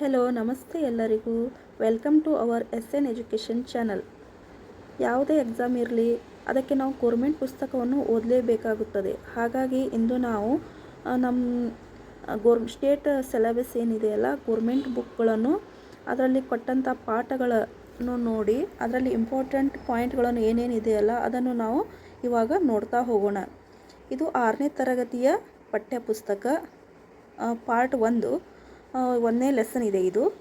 Hello, ನಮಸ್ತೆ ಎಲ್ಲರಿಗೂ. Welcome to our S N education channel. ಯಾವುದೇ ಎಕ್ಸಾಮ್ ಇರಲಿ, ಅದಕ್ಕೆ ನಾವು ಗೋರ್ಮೆಂಟ್ ಪುಸ್ತಕವನ್ನು ಓದಲೇಬೇಕಾಗುತ್ತದೆ. ಹಾಗಾಗಿ ಇಂದು ನಾವು ನಮ್ಮ ಗೋರ್ ಸ್ಟೇಟ್ ಸಿಲೆಬಸ್ ಏನಿದೆಯಲ್ಲ ಗೋರ್ಮೆಂಟ್ ಬುಕ್ಗಳನ್ನು ಅದರಲ್ಲಿ ಕೊಟ್ಟಂಥ ಪಾಠಗಳನ್ನು ನೋಡಿ, ಅದರಲ್ಲಿ ಇಂಪಾರ್ಟೆಂಟ್ ಪಾಯಿಂಟ್ಗಳನ್ನು ಏನೇನಿದೆಯಲ್ಲ ಅದನ್ನು ನಾವು ಇವಾಗ ನೋಡ್ತಾ ಹೋಗೋಣ. ಇದು ಆರನೇ ತರಗತಿಯ ಪಠ್ಯಪುಸ್ತಕ ಪಾರ್ಟ್ ಒಂದು. ಒಂದನೇ ಲೆಸನ್ ಇದೆ ಇದು.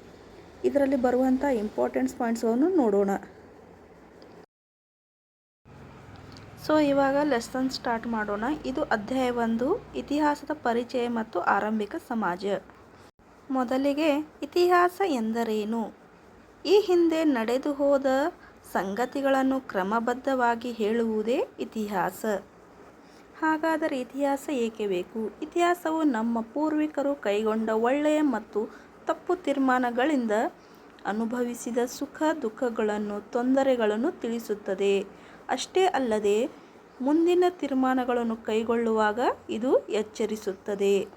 ಇದರಲ್ಲಿ ಬರುವಂಥ ಇಂಪಾರ್ಟೆಂಟ್ಸ್ ಪಾಯಿಂಟ್ಸನ್ನು ನೋಡೋಣ. ಸೊ ಇವಾಗ ಲೆಸನ್ ಸ್ಟಾರ್ಟ್ ಮಾಡೋಣ. ಇದು ಅಧ್ಯಾಯ ಒಂದು, ಇತಿಹಾಸದ ಪರಿಚಯ ಮತ್ತು ಆರಂಭಿಕ ಸಮಾಜ. ಮೊದಲಿಗೆ, ಇತಿಹಾಸ ಎಂದರೇನು? ಈ ಹಿಂದೆ ನಡೆದು ಹೋದ ಸಂಗತಿಗಳನ್ನು ಕ್ರಮಬದ್ಧವಾಗಿ ಹೇಳುವುದೇ ಇತಿಹಾಸ. ಹಾಗಾದರೆ ಇತಿಹಾಸ ಏಕೆ ಬೇಕು? ಇತಿಹಾಸವು ನಮ್ಮ ಪೂರ್ವಿಕರು ಕೈಗೊಂಡ ಒಳ್ಳೆಯ ಮತ್ತು ತಪ್ಪು ತೀರ್ಮಾನಗಳಿಂದ ಅನುಭವಿಸಿದ ಸುಖ, ದುಃಖಗಳನ್ನು, ತೊಂದರೆಗಳನ್ನು ತಿಳಿಸುತ್ತದೆ. ಅಷ್ಟೇ ಅಲ್ಲದೆ, ಮುಂದಿನ ತೀರ್ಮಾನಗಳನ್ನು ಕೈಗೊಳ್ಳುವಾಗ ಇದು ಎಚ್ಚರಿಸುತ್ತದೆ.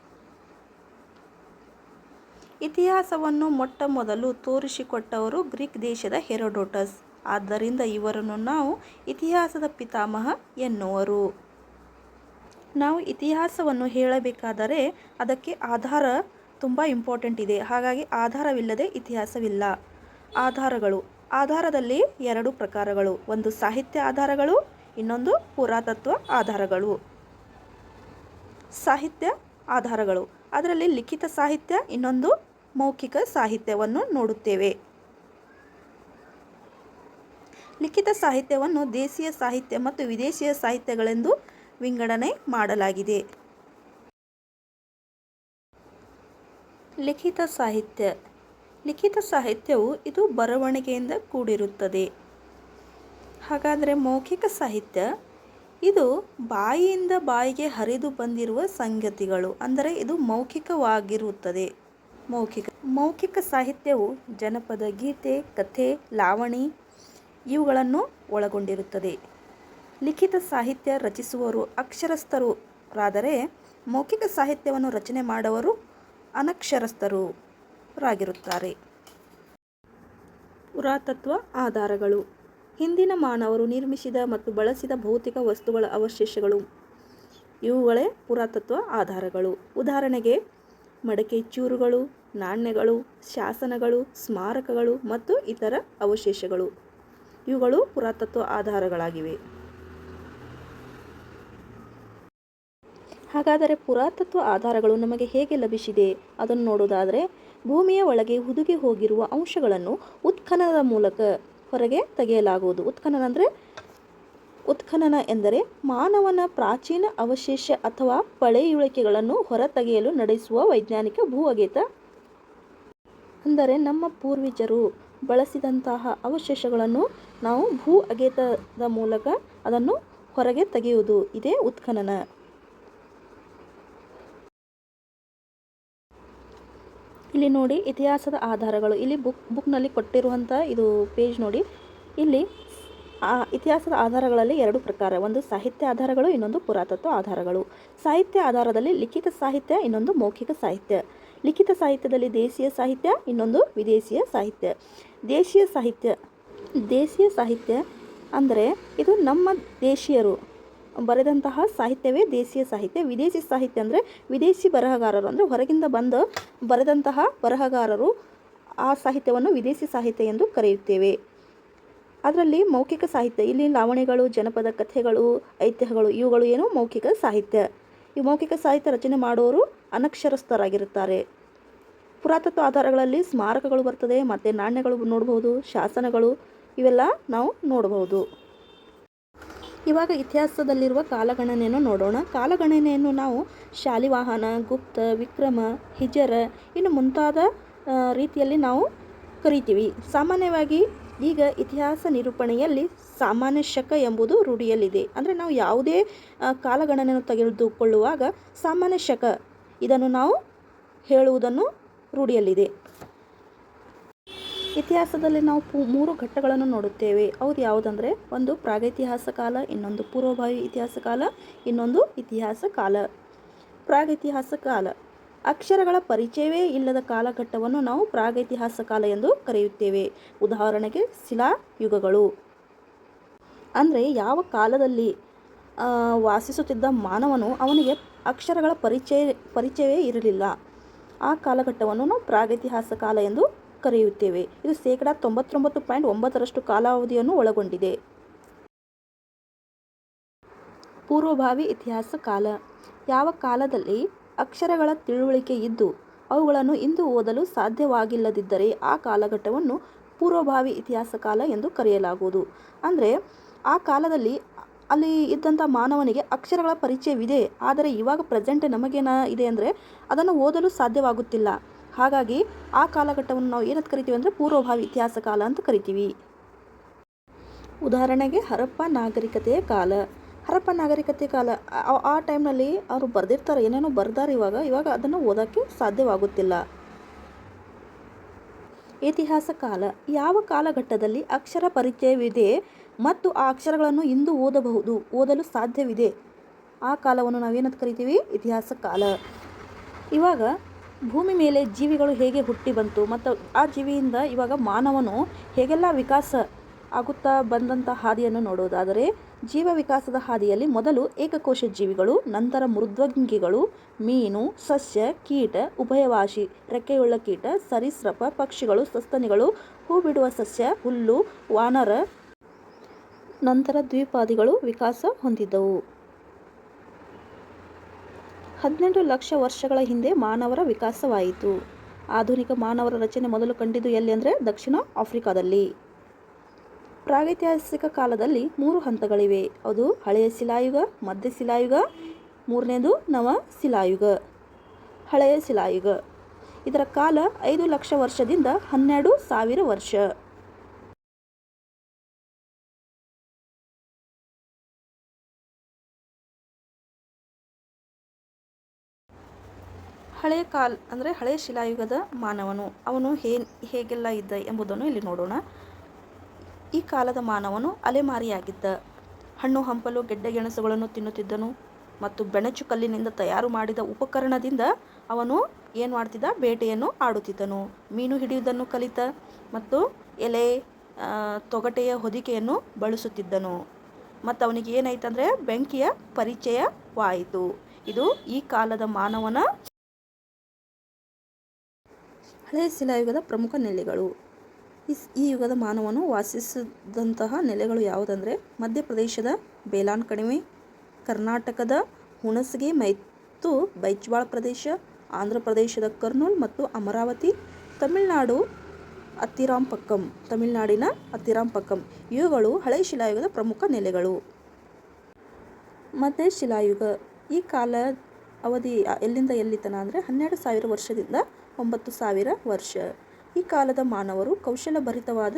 ಇತಿಹಾಸವನ್ನು ಮೊಟ್ಟ ಮೊದಲು ತೋರಿಸಿಕೊಟ್ಟವರು ಗ್ರೀಕ್ ದೇಶದ ಹೆರೋಡೋಟಸ್. ಆದ್ದರಿಂದ ಇವರನ್ನು ನಾವು ಇತಿಹಾಸದ ಪಿತಾಮಹ ಎನ್ನುವರು. ನಾವು ಇತಿಹಾಸವನ್ನು ಹೇಳಬೇಕಾದರೆ ಅದಕ್ಕೆ ಆಧಾರ ತುಂಬ ಇಂಪಾರ್ಟೆಂಟ್ ಇದೆ. ಹಾಗಾಗಿ ಆಧಾರವಿಲ್ಲದೆ ಇತಿಹಾಸವಿಲ್ಲ. ಆಧಾರಗಳು. ಆಧಾರದಲ್ಲಿ ಎರಡು ಪ್ರಕಾರಗಳು. ಒಂದು ಸಾಹಿತ್ಯ ಆಧಾರಗಳು, ಇನ್ನೊಂದು ಪುರಾತತ್ವ ಆಧಾರಗಳು. ಸಾಹಿತ್ಯ ಆಧಾರಗಳು. ಅದರಲ್ಲಿ ಲಿಖಿತ ಸಾಹಿತ್ಯ, ಇನ್ನೊಂದು ಮೌಖಿಕ ಸಾಹಿತ್ಯವನ್ನು ನೋಡುತ್ತೇವೆ. ಲಿಖಿತ ಸಾಹಿತ್ಯವನ್ನು ದೇಶೀಯ ಸಾಹಿತ್ಯ ಮತ್ತು ವಿದೇಶೀಯ ಸಾಹಿತ್ಯಗಳೆಂದು ವಿಂಗಡಣೆ ಮಾಡಲಾಗಿದೆ. ಲಿಖಿತ ಸಾಹಿತ್ಯ. ಲಿಖಿತ ಸಾಹಿತ್ಯವು ಇದು ಬರವಣಿಗೆಯಿಂದ ಕೂಡಿರುತ್ತದೆ. ಹಾಗಾದರೆ ಮೌಖಿಕ ಸಾಹಿತ್ಯ, ಇದು ಬಾಯಿಯಿಂದ ಬಾಯಿಗೆ ಹರಿದು ಬಂದಿರುವ ಸಂಗತಿಗಳು, ಅಂದರೆ ಇದು ಮೌಖಿಕವಾಗಿರುತ್ತದೆ. ಮೌಖಿಕ ಮೌಖಿಕ ಸಾಹಿತ್ಯವು ಜನಪದ ಗೀತೆ, ಕಥೆ, ಲಾವಣಿ, ಇವುಗಳನ್ನು ಒಳಗೊಂಡಿರುತ್ತದೆ. ಲಿಖಿತ ಸಾಹಿತ್ಯ ರಚಿಸುವವರು ಅಕ್ಷರಸ್ಥರಾದರೆ ಮೌಖಿಕ ಸಾಹಿತ್ಯವನ್ನು ರಚನೆ ಮಾಡುವವರು ಅನಕ್ಷರಸ್ಥರು ರಾಗಿರುತ್ತಾರೆ. ಪುರಾತತ್ವ ಆಧಾರಗಳು. ಹಿಂದಿನ ಮಾನವರು ನಿರ್ಮಿಸಿದ ಮತ್ತು ಬಳಸಿದ ಭೌತಿಕ ವಸ್ತುಗಳ ಅವಶೇಷಗಳು. ಇವುಗಳೇ ಪುರಾತತ್ವ ಆಧಾರಗಳು. ಉದಾಹರಣೆಗೆ ಮಡಕೆ ಚೂರುಗಳು, ನಾಣ್ಯಗಳು, ಶಾಸನಗಳು, ಸ್ಮಾರಕಗಳು ಮತ್ತು ಇತರ ಅವಶೇಷಗಳು. ಇವುಗಳು ಪುರಾತತ್ವ ಆಧಾರಗಳಾಗಿವೆ. ಹಾಗಾದರೆ ಪುರಾತತ್ವ ಆಧಾರಗಳು ನಮಗೆ ಹೇಗೆ ಲಭಿಸಿದೆ? ಅದನ್ನು ನೋಡೋದಾದರೆ ಭೂಮಿಯ ಒಳಗೆ ಹುದುಗಿ ಹೋಗಿರುವ ಅಂಶಗಳನ್ನು ಉತ್ಖನನದ ಮೂಲಕ ಹೊರಗೆ ತೆಗೆಯಲಾಗುವುದು. ಉತ್ಖನನ ಅಂದರೆ, ಉತ್ಖನನ ಎಂದರೆ ಮಾನವನ ಪ್ರಾಚೀನ ಅವಶೇಷ ಅಥವಾ ಪಳೆಯುಳಿಕೆಗಳನ್ನು ಹೊರತೆಗೆಯಲು ನಡೆಸುವ ವೈಜ್ಞಾನಿಕ ಭೂ ಅಗೆತ ಅಂದರೆ ನಮ್ಮ ಪೂರ್ವಜರು ಬಳಸಿದಂತಹ ಅವಶೇಷಗಳನ್ನು ನಾವು ಭೂ ಅಗೆತದ ಮೂಲಕ ಅದನ್ನು ಹೊರಗೆ ತೆಗೆಯುವುದು. ಇದೇ ಉತ್ಖನನ. ಇಲ್ಲಿ ನೋಡಿ ಇತಿಹಾಸದ ಆಧಾರಗಳು. ಇಲ್ಲಿ ಬುಕ್ ಬುಕ್ನಲ್ಲಿ ಕೊಟ್ಟಿರುವಂಥ ಇದು ಪೇಜ್ ನೋಡಿ. ಇಲ್ಲಿ ಇತಿಹಾಸದ ಆಧಾರಗಳಲ್ಲಿ ಎರಡು ಪ್ರಕಾರ. ಒಂದು ಸಾಹಿತ್ಯ ಆಧಾರಗಳು, ಇನ್ನೊಂದು ಪುರಾತತ್ವ ಆಧಾರಗಳು. ಸಾಹಿತ್ಯ ಆಧಾರದಲ್ಲಿ ಲಿಖಿತ ಸಾಹಿತ್ಯ, ಇನ್ನೊಂದು ಮೌಖಿಕ ಸಾಹಿತ್ಯ. ಲಿಖಿತ ಸಾಹಿತ್ಯದಲ್ಲಿ ದೇಶೀಯ ಸಾಹಿತ್ಯ, ಇನ್ನೊಂದು ವಿದೇಶೀಯ ಸಾಹಿತ್ಯ. ದೇಶೀಯ ಸಾಹಿತ್ಯ ದೇಶೀಯ ಸಾಹಿತ್ಯ ಅಂದರೆ ಇದು ನಮ್ಮ ದೇಶೀಯರು. ಬರೆದಂತಹ ಸಾಹಿತ್ಯವೇ ದೇಶೀಯ ಸಾಹಿತ್ಯ. ವಿದೇಶಿ ಸಾಹಿತ್ಯ ಅಂದರೆ ವಿದೇಶಿ ಬರಹಗಾರರು. ಅಂದರೆ ಹೊರಗಿಂದ ಬಂದು ಬರೆದಂತಹ ಬರಹಗಾರರು ಆ ಸಾಹಿತ್ಯವನ್ನು ವಿದೇಶಿ ಸಾಹಿತ್ಯ ಎಂದು ಕರೆಯುತ್ತೇವೆ. ಅದರಲ್ಲಿ ಮೌಖಿಕ ಸಾಹಿತ್ಯ, ಇಲ್ಲಿ ಲಾವಣಿಗಳು ಜನಪದ ಕಥೆಗಳು, ಐತಿಹ್ಯಗಳು, ಇವುಗಳು ಏನು? ಮೌಖಿಕ ಸಾಹಿತ್ಯ. ಈ ಮೌಖಿಕ ಸಾಹಿತ್ಯ ರಚನೆ ಮಾಡುವವರು ಅನಕ್ಷರಸ್ಥರಾಗಿರುತ್ತಾರೆ. ಪುರಾತತ್ವ ಆಧಾರಗಳಲ್ಲಿ ಸ್ಮಾರಕಗಳು ಬರ್ತದೆ, ಮತ್ತು ನಾಣ್ಯಗಳು ನೋಡಬಹುದು, ಶಾಸನಗಳು, ಇವೆಲ್ಲ ನಾವು ನೋಡಬಹುದು. ಇವಾಗ ಇತಿಹಾಸದಲ್ಲಿರುವ ಕಾಲಗಣನೆಯನ್ನು ನೋಡೋಣ. ಕಾಲಗಣನೆಯನ್ನು ನಾವು ಶಾಲಿವಾಹನ, ಗುಪ್ತ, ವಿಕ್ರಮ, ಹಿಜರ ಇನ್ನು ಮುಂತಾದ ರೀತಿಯಲ್ಲಿ ನಾವು ಕರಿತೀವಿ. ಸಾಮಾನ್ಯವಾಗಿ ಈಗ ಇತಿಹಾಸ ನಿರೂಪಣೆಯಲ್ಲಿ ಸಾಮಾನ್ಯ ಶಕ ಎಂಬುದು ರೂಢಿಯಲ್ಲಿದೆ. ಅಂದರೆ ನಾವು ಯಾವುದೇ ಕಾಲಗಣನೆಯನ್ನು ತೆಗೆದುಕೊಳ್ಳುವಾಗ ಸಾಮಾನ್ಯ ಶಕ ಇದನ್ನು ನಾವು ಹೇಳುವುದನ್ನು ರೂಢಿಯಲ್ಲಿದೆ. ಇತಿಹಾಸದಲ್ಲಿ ನಾವು ಮೂರು ಘಟ್ಟಗಳನ್ನು ನೋಡುತ್ತೇವೆ. ಅವ್ರು ಯಾವುದಂದರೆ, ಒಂದು ಪ್ರಾಗೈತಿಹಾಸ ಕಾಲ, ಇನ್ನೊಂದು ಪೂರ್ವಭಾವಿ ಇತಿಹಾಸ ಕಾಲ, ಇನ್ನೊಂದು ಇತಿಹಾಸ ಕಾಲ. ಪ್ರಾಗೈತಿಹಾಸ ಕಾಲ. ಅಕ್ಷರಗಳ ಪರಿಚಯವೇ ಇಲ್ಲದ ಕಾಲಘಟ್ಟವನ್ನು ನಾವು ಪ್ರಾಗೈತಿಹಾಸ ಕಾಲ ಎಂದು ಕರೆಯುತ್ತೇವೆ. ಉದಾಹರಣೆಗೆ, ಶಿಲಾಯುಗಗಳು. ಅಂದರೆ, ಯಾವ ಕಾಲದಲ್ಲಿ ವಾಸಿಸುತ್ತಿದ್ದ ಮಾನವನು ಅವನಿಗೆ ಅಕ್ಷರಗಳ ಪರಿಚಯ, ಪರಿಚಯವೇ ಇರಲಿಲ್ಲ. ಆ ಕಾಲಘಟ್ಟವನ್ನು ನಾವು ಪ್ರಾಗೈತಿಹಾಸ ಕಾಲ ಎಂದು ಕರೆಯುತ್ತೇವೆ. ಇದು ಶೇಕಡ ತೊಂಬತ್ತೊಂಬತ್ತು ಪಾಯಿಂಟ್ ಒಂಬತ್ತರಷ್ಟು ಕಾಲಾವಧಿಯನ್ನು ಒಳಗೊಂಡಿದೆ. ಪೂರ್ವಭಾವಿ ಇತಿಹಾಸ ಕಾಲ. ಯಾವ ಕಾಲದಲ್ಲಿ ಅಕ್ಷರಗಳ ತಿಳುವಳಿಕೆ ಇದ್ದು, ಅವುಗಳನ್ನು ಇಂದು ಓದಲು ಸಾಧ್ಯವಾಗಿಲ್ಲದಿದ್ದರೆ ಆ ಕಾಲಘಟ್ಟವನ್ನು ಪೂರ್ವಭಾವಿ ಇತಿಹಾಸ ಕಾಲ ಎಂದು ಕರೆಯಲಾಗುವುದು. ಅಂದರೆ, ಆ ಕಾಲದಲ್ಲಿ ಅಲ್ಲಿ ಇದ್ದಂಥ ಮಾನವನಿಗೆ ಅಕ್ಷರಗಳ ಪರಿಚಯವಿದೆ, ಆದರೆ ಇವಾಗ ಪ್ರೆಸೆಂಟ್ ನಮಗೇನ ಇದೆ ಅಂದರೆ, ಅದನ್ನು ಓದಲು ಸಾಧ್ಯವಾಗುತ್ತಿಲ್ಲ. ಹಾಗಾಗಿ ಆ ಕಾಲಘಟ್ಟವನ್ನು ನಾವು ಏನಂತ ಕರಿತೀವಿ ಅಂದರೆ ಪೂರ್ವಭಾವಿ ಇತಿಹಾಸ ಕಾಲ ಅಂತ ಕರಿತೀವಿ. ಉದಾಹರಣೆಗೆ ಹರಪ್ಪ ನಾಗರಿಕತೆಯ ಕಾಲ. ಹರಪ್ಪ ನಾಗರಿಕತೆ ಕಾಲ ಆ- ಟೈಮ್ನಲ್ಲಿ ಅವರು ಬರೆದಿರ್ತಾರೆ, ಏನೇನೋ ಬರ್ದಾರೆ ಇವಾಗ ಇವಾಗ ಅದನ್ನು ಓದೋಕ್ಕೆ ಸಾಧ್ಯವಾಗುತ್ತಿಲ್ಲ. ಇತಿಹಾಸ ಕಾಲ, ಯಾವ ಕಾಲಘಟ್ಟದಲ್ಲಿ ಅಕ್ಷರ ಪರಿಚಯವಿದೆ ಮತ್ತು ಆ ಅಕ್ಷರಗಳನ್ನು ಇಂದು ಓದಬಹುದು, ಓದಲು ಸಾಧ್ಯವಿದೆ? ಆ ಕಾಲವನ್ನು ನಾವೇನಂತ ಕರಿತೀವಿ? ಇತಿಹಾಸ ಕಾಲ. ಇವಾಗ ಭೂಮಿ ಮೇಲೆ ಜೀವಿಗಳು ಹೇಗೆ ಹುಟ್ಟಿ ಬಂತು ಮತ್ತು ಆ ಜೀವಿಯಿಂದ ಇವಾಗ ಮಾನವನು ಹೇಗೆಲ್ಲ ವಿಕಾಸ ಆಗುತ್ತಾ ಬಂದಂಥ ಹಾದಿಯನ್ನು ನೋಡೋದಾದರೆ ಜೀವ ವಿಕಾಸದ ಹಾದಿಯಲ್ಲಿ ಮೊದಲು ಏಕಕೋಶ ಜೀವಿಗಳು, ನಂತರ ಮೃದ್ವಂಗಿಗಳು, ಮೀನು, ಸಸ್ಯ, ಕೀಟ ಉಭಯವಾಶಿ ರೆಕ್ಕೆಯುಳ್ಳ ಕೀಟ, ಸರೀಸೃಪ, ಪಕ್ಷಿಗಳು, ಸಸ್ತನಿಗಳು ಹೂ ಬಿಡುವ ಸಸ್ಯ, ಹುಲ್ಲು, ವಾನರ, ನಂತರ ದ್ವಿಪಾದಿಗಳು ವಿಕಾಸ ಹೊಂದಿದ್ದವು. ಹದಿನೆಂಟು ಲಕ್ಷ ವರ್ಷಗಳ ಹಿಂದೆ ಮಾನವರ ವಿಕಾಸವಾಯಿತು. ಆಧುನಿಕ ಮಾನವರ ರಚನೆ ಮೊದಲು ಕಂಡಿದ್ದು ಎಲ್ಲಿ ಅಂದರೆ ದಕ್ಷಿಣ ಆಫ್ರಿಕಾದಲ್ಲಿ. ಪ್ರಾಗೈತಿಹಾಸಿಕ ಕಾಲದಲ್ಲಿ ಮೂರು ಹಂತಗಳಿವೆ. ಅದು ಹಳೆಯ ಶಿಲಾಯುಗ, ಮಧ್ಯ ಶಿಲಾಯುಗ, ಮೂರನೇದು ನವ ಶಿಲಾಯುಗ, ಹಳೆಯ ಶಿಲಾಯುಗ. ಇದರ ಕಾಲ ಐದು ಲಕ್ಷ ವರ್ಷದಿಂದ ಹನ್ನೆರಡು ಸಾವಿರ ವರ್ಷ. ಹಳೆಯ ಕಾಲ, ಅಂದರೆ ಹಳೆಯ ಶಿಲಾಯುಗದ ಮಾನವನು. ಅವನು ಹೇ ಹೇಗೆಲ್ಲ ಇದ್ದ ಎಂಬುದನ್ನು ಇಲ್ಲಿ ನೋಡೋಣ. ಈ ಕಾಲದ ಮಾನವನು ಅಲೆಮಾರಿಯಾಗಿದ್ದ. ಹಣ್ಣು ಹಂಪಲು, ಗೆಡ್ಡೆ ಗೆಣಸುಗಳನ್ನು ತಿನ್ನುತ್ತಿದ್ದನು ಮತ್ತು ಬೆಣಚು ಕಲ್ಲಿನಿಂದ ತಯಾರು ಮಾಡಿದ ಉಪಕರಣದಿಂದ ಅವನು ಏನು ಮಾಡ್ತಿದ್ದ? ಬೇಟೆಯನ್ನು ಆಡುತ್ತಿದ್ದನು. ಮೀನು ಹಿಡಿಯುವುದನ್ನು ಕಲಿತ ಮತ್ತು ಎಲೆ ತೊಗಟೆಯ ಹೊದಿಕೆಯನ್ನು ಬಳಸುತ್ತಿದ್ದನು. ಮತ್ತು ಅವನಿಗೆ ಏನಾಯ್ತಂದರೆ, ಬೆಂಕಿಯ ಪರಿಚಯವಾಯಿತು. ಇದು ಈ ಕಾಲದ ಮಾನವನ ಹಳೆಯ ಶಿಲಾಯುಗದ ಪ್ರಮುಖ ನೆಲೆಗಳು. ಈ ಈ ಯುಗದ ಮಾನವನು ವಾಸಿಸಿದಂತಹ ನೆಲೆಗಳು ಯಾವುದಂದರೆ, ಮಧ್ಯಪ್ರದೇಶದ ಬೇಲಾನ್ ಕಣಿವೆ, ಕರ್ನಾಟಕದ ಹುಣಸಗಿ, ಮತ್ತು ಬೈಚ್ವಾಳ ಪ್ರದೇಶ, ಆಂಧ್ರ ಪ್ರದೇಶದ ಕರ್ನೂಲ್ ಮತ್ತು ಅಮರಾವತಿ, ತಮಿಳುನಾಡು ಅತ್ತಿರಾಂಪಕ್ಕಂ, ತಮಿಳುನಾಡಿನ ಅತ್ತಿರಾಂಪಕ್ಕಂ. ಇವುಗಳು ಹಳೆಯ ಶಿಲಾಯುಗದ ಪ್ರಮುಖ ನೆಲೆಗಳು. ಮಧ್ಯ ಶಿಲಾಯುಗ. ಈ ಕಾಲ ಅವಧಿ ಎಲ್ಲಿಂದ ಎಲ್ಲಿತನ ಅಂದರೆ, ಹನ್ನೆರಡು ಸಾವಿರ ವರ್ಷದಿಂದ ಒಂಬತ್ತು ಸಾವಿರ ವರ್ಷ. ಈ ಕಾಲದ ಮಾನವರು ಕೌಶಲಭರಿತವಾದ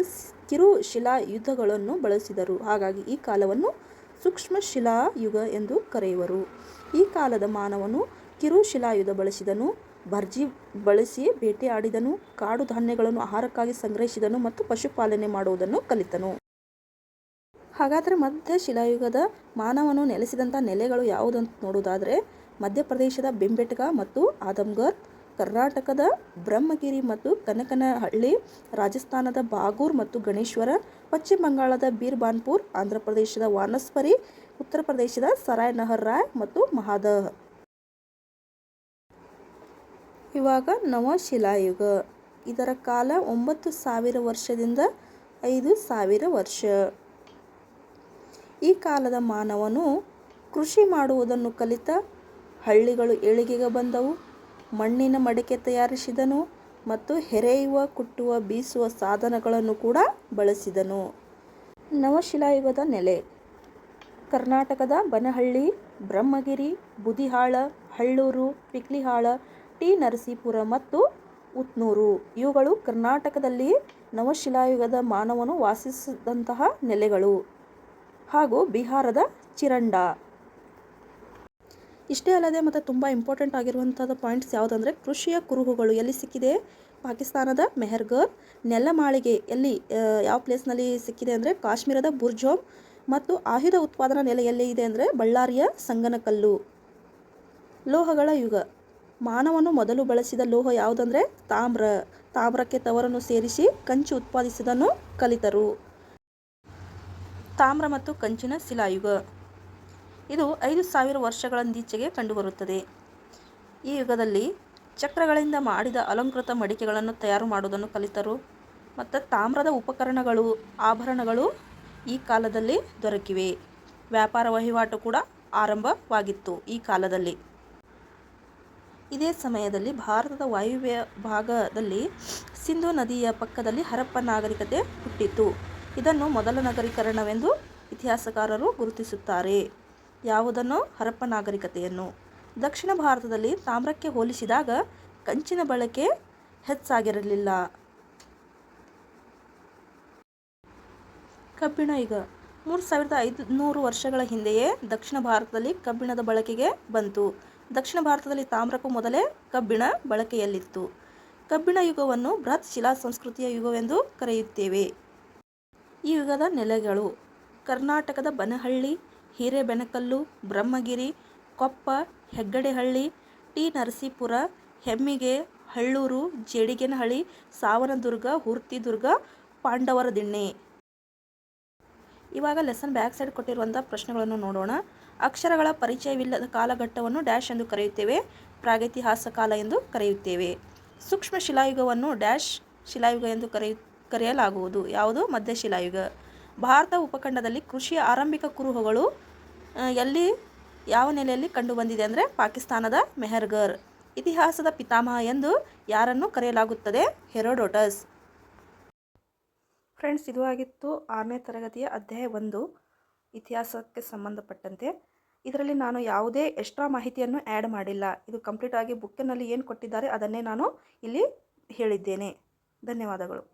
ಕಿರು ಶಿಲಾಯುಧಗಳನ್ನು ಬಳಸಿದರು. ಹಾಗಾಗಿ ಈ ಕಾಲವನ್ನು ಸೂಕ್ಷ್ಮ ಶಿಲಾಯುಗ ಎಂದು ಕರೆಯುವರು. ಈ ಕಾಲದ ಮಾನವನು ಕಿರು ಶಿಲಾಯುಧ ಬಳಸಿದನು, ಭರ್ಜಿ ಬಳಸಿ ಬೇಟೆಯಾಡಿದನು ಕಾಡು ಧಾನ್ಯಗಳನ್ನು ಆಹಾರಕ್ಕಾಗಿ ಸಂಗ್ರಹಿಸಿದನು ಮತ್ತು ಪಶುಪಾಲನೆ ಮಾಡುವುದನ್ನು ಕಲಿತನು. ಹಾಗಾದರೆ ಮಧ್ಯ ಶಿಲಾಯುಗದ ಮಾನವನು ನೆಲೆಸಿದಂಥ ನೆಲೆಗಳು ಯಾವುದಂತ ನೋಡುವುದಾದರೆ, ಮಧ್ಯಪ್ರದೇಶದ ಬಿಂಬೆಟ್ಗ ಮತ್ತು ಆದಮ್ಗರ್ ಕರ್ನಾಟಕದ ಬ್ರಹ್ಮಗಿರಿ ಮತ್ತು ಕನಕನಹಳ್ಳಿ, ರಾಜಸ್ಥಾನದ ಬಾಗೂರ್ ಮತ್ತು ಗಣೇಶ್ವರ, ಪಶ್ಚಿಮ ಬಂಗಾಳದ ಬೀರ್ಬಾನ್ಪುರ್, ಆಂಧ್ರ ಪ್ರದೇಶದ ವಾನಸ್ಪರಿ, ಉತ್ತರ ಪ್ರದೇಶದ ಸರಾಯ್ ನಹರ್ ರಾಯ್ ಮತ್ತು ಮಹಾದಹ್ ಇವಾಗ ನವಶಿಲಾಯುಗ ಇದರ ಕಾಲ ಒಂಬತ್ತು ಸಾವಿರ ವರ್ಷದಿಂದ ಐದು ಸಾವಿರ ವರ್ಷ. ಈ ಕಾಲದ ಮಾನವನು ಕೃಷಿ ಮಾಡುವುದನ್ನು ಕಲಿತ ಹಳ್ಳಿಗಳು ಏಳಿಗೆಗೆ ಬಂದವು. ಮಣ್ಣಿನ ಮಡಿಕೆ ತಯಾರಿಸಿದನು ಮತ್ತು ಹೆರೆಯುವ, ಕುಟ್ಟುವ, ಬೀಸುವ ಸಾಧನಗಳನ್ನು ಕೂಡ ಬಳಸಿದನು. ನವಶಿಲಾಯುಗದ ನೆಲೆ. ಕರ್ನಾಟಕದ ಬನಹಳ್ಳಿ, ಬ್ರಹ್ಮಗಿರಿ, ಬುದಿಹಾಳ, ಹಳ್ಳೂರು, ಪಿಕ್ಲಿಹಾಳ, ಟಿ. ನರಸೀಪುರ ಮತ್ತು ಉತ್ನೂರು. ಇವುಗಳು ಕರ್ನಾಟಕದಲ್ಲಿ ನವಶಿಲಾಯುಗದ ಮಾನವನು ವಾಸಿಸಿದಂತಹ ನೆಲೆಗಳು. ಹಾಗೂ ಬಿಹಾರದ ಚಿರಂಡ. ಇಷ್ಟೇ ಅಲ್ಲದೆ ಮತ್ತು ತುಂಬ ಇಂಪಾರ್ಟೆಂಟ್ ಆಗಿರುವಂಥದ್ದು ಪಾಯಿಂಟ್ಸ್ ಯಾವುದಂದರೆ ಕೃಷಿಯ ಕುರುಹುಗಳು ಎಲ್ಲಿ ಸಿಕ್ಕಿದೆ? ಪಾಕಿಸ್ತಾನದ ಮೆಹರ್ಗರ್ ನೆಲಮಾಳಿಗೆ ಎಲ್ಲಿ ಯಾವ ಪ್ಲೇಸ್ನಲ್ಲಿ ಸಿಕ್ಕಿದೆ ಅಂದರೆ ಕಾಶ್ಮೀರದ ಬುರ್ಜೋಮ್ ಮತ್ತು ಆಯುಧ ಉತ್ಪಾದನಾ ನೆಲೆ ಎಲ್ಲಿ ಇದೆ ಅಂದರೆ ಬಳ್ಳಾರಿಯ ಸಂಗನಕಲ್ಲು. ಲೋಹಗಳ ಯುಗ. ಮಾನವನು ಮೊದಲು ಬಳಸಿದ ಲೋಹ ಯಾವುದಂದರೆ ತಾಮ್ರ, ತಾಮ್ರಕ್ಕೆ ತವರನ್ನು ಸೇರಿಸಿ ಕಂಚು ಉತ್ಪಾದಿಸಿದನ್ನು ಕಲಿತರು. ತಾಮ್ರ ಮತ್ತು ಕಂಚಿನ ಶಿಲಾಯುಗ. ಇದು ಐದು ಸಾವಿರ ವರ್ಷಗಳಂದೀಚೆಗೆ ಕಂಡುಬರುತ್ತದೆ. ಈ ಯುಗದಲ್ಲಿ ಚಕ್ರಗಳಿಂದ ಮಾಡಿದ ಅಲಂಕೃತ ಮಡಿಕೆಗಳನ್ನು ತಯಾರು ಮಾಡುವುದನ್ನು ಕಲಿತರು ಮತ್ತು ತಾಮ್ರದ ಉಪಕರಣಗಳು, ಆಭರಣಗಳು ಈ ಕಾಲದಲ್ಲಿ ದೊರಕಿವೆ. ವ್ಯಾಪಾರ ವಹಿವಾಟು ಕೂಡ ಆರಂಭವಾಗಿತ್ತು ಈ ಕಾಲದಲ್ಲಿ. ಇದೇ ಸಮಯದಲ್ಲಿ ಭಾರತದ ವಾಯುವ್ಯ ಭಾಗದಲ್ಲಿ ಸಿಂಧು ನದಿಯ ಪಕ್ಕದಲ್ಲಿ ಹರಪ್ಪ ನಾಗರಿಕತೆ ಹುಟ್ಟಿತು ಇದನ್ನು ಮೊದಲ ನಗರೀಕರಣವೆಂದು ಇತಿಹಾಸಕಾರರು ಗುರುತಿಸುತ್ತಾರೆ. ಯಾವುದನ್ನು ಹರಪ್ಪ ನಾಗರಿಕತೆಯನ್ನು. ದಕ್ಷಿಣ ಭಾರತದಲ್ಲಿ ತಾಮ್ರಕ್ಕೆ ಹೋಲಿಸಿದಾಗ ಕಂಚಿನ ಬಳಕೆ ಹೆಚ್ಚಾಗಿರಲಿಲ್ಲ. ಕಬ್ಬಿಣ ಯುಗ ಮೂರು ಸಾವಿರದ ಐದುನೂರು ವರ್ಷಗಳ ಹಿಂದೆಯೇ ದಕ್ಷಿಣ ಭಾರತದಲ್ಲಿ ಕಬ್ಬಿಣದ ಬಳಕೆಗೆ ಬಂತು. ದಕ್ಷಿಣ ಭಾರತದಲ್ಲಿ ತಾಮ್ರಕ್ಕೂ ಮೊದಲೇ ಕಬ್ಬಿಣ ಬಳಕೆಯಲ್ಲಿತ್ತು. ಕಬ್ಬಿಣ ಯುಗವನ್ನು ಬೃಹತ್ ಶಿಲಾ ಸಂಸ್ಕೃತಿಯ ಯುಗವೆಂದು ಕರೆಯುತ್ತೇವೆ. ಈ ಯುಗದ ನೆಲೆಗಳು. ಕರ್ನಾಟಕದ ಬನಹಳ್ಳಿ ಹಿರೇಬೆನಕಲ್ಲು ಬ್ರಹ್ಮಗಿರಿ, ಕೊಪ್ಪ, ಹೆಗ್ಗಡೆಹಳ್ಳಿ, ಟಿ. ನರಸೀಪುರ, ಹೆಮ್ಮಿಗೆ, ಹಳ್ಳೂರು, ಜೇಡಿಗೆನಹಳ್ಳಿ, ಸಾವನದುರ್ಗ, ಹುರ್ತಿದುರ್ಗ ಪಾಂಡವರ ದಿಣ್ಣೆ ಇವಾಗ ಲೆಸನ್ ಬ್ಯಾಕ್ ಸೈಡ್ ಕೊಟ್ಟಿರುವಂಥ ಪ್ರಶ್ನೆಗಳನ್ನು ನೋಡೋಣ. ಅಕ್ಷರಗಳ ಪರಿಚಯವಿಲ್ಲದ ಕಾಲಘಟ್ಟವನ್ನು ಡ್ಯಾಶ್ ಎಂದು ಕರೆಯುತ್ತೇವೆ. ಪ್ರಾಗೈತಿಹಾಸ ಕಾಲ ಎಂದು ಕರೆಯುತ್ತೇವೆ. ಸೂಕ್ಷ್ಮ ಶಿಲಾಯುಗವನ್ನು ಡ್ಯಾಶ್ ಶಿಲಾಯುಗ ಎಂದು ಕರೆಯು, ಕರೆಯಲಾಗುವುದು. ಯಾವುದು? ಮಧ್ಯಶಿಲಾಯುಗ. ಭಾರತ ಉಪಖಂಡದಲ್ಲಿ ಕೃಷಿಯ ಆರಂಭಿಕ ಕುರುಹುಗಳು ಎಲ್ಲಿ, ಯಾವ ನೆಲೆಯಲ್ಲಿ ಕಂಡುಬಂದಿದೆ ಅಂದರೆ ಪಾಕಿಸ್ತಾನದ ಮೆಹರ್ಗರ್ ಇತಿಹಾಸದ ಪಿತಾಮಹ ಎಂದು ಯಾರನ್ನು ಕರೆಯಲಾಗುತ್ತದೆ? ಹೆರೋಡೋಟಸ್. ಫ್ರೆಂಡ್ಸ್, ಇದು ಆಗಿತ್ತು ಆರನೇ ತರಗತಿಯ ಅಧ್ಯಾಯ ಒಂದು, ಇತಿಹಾಸಕ್ಕೆ ಸಂಬಂಧಪಟ್ಟಂತೆ. ಇದರಲ್ಲಿ ನಾನು ಯಾವುದೇ ಎಕ್ಸ್ಟ್ರಾ ಮಾಹಿತಿಯನ್ನು ಆ್ಯಡ್ ಮಾಡಿಲ್ಲ. ಇದು ಕಂಪ್ಲೀಟ್ ಆಗಿ ಬುಕ್ಕಿನಲ್ಲಿ ಏನು ಕೊಟ್ಟಿದ್ದಾರೆ ಅದನ್ನೇ ನಾನು ಇಲ್ಲಿ ಹೇಳಿದ್ದೇನೆ. ಧನ್ಯವಾದಗಳು.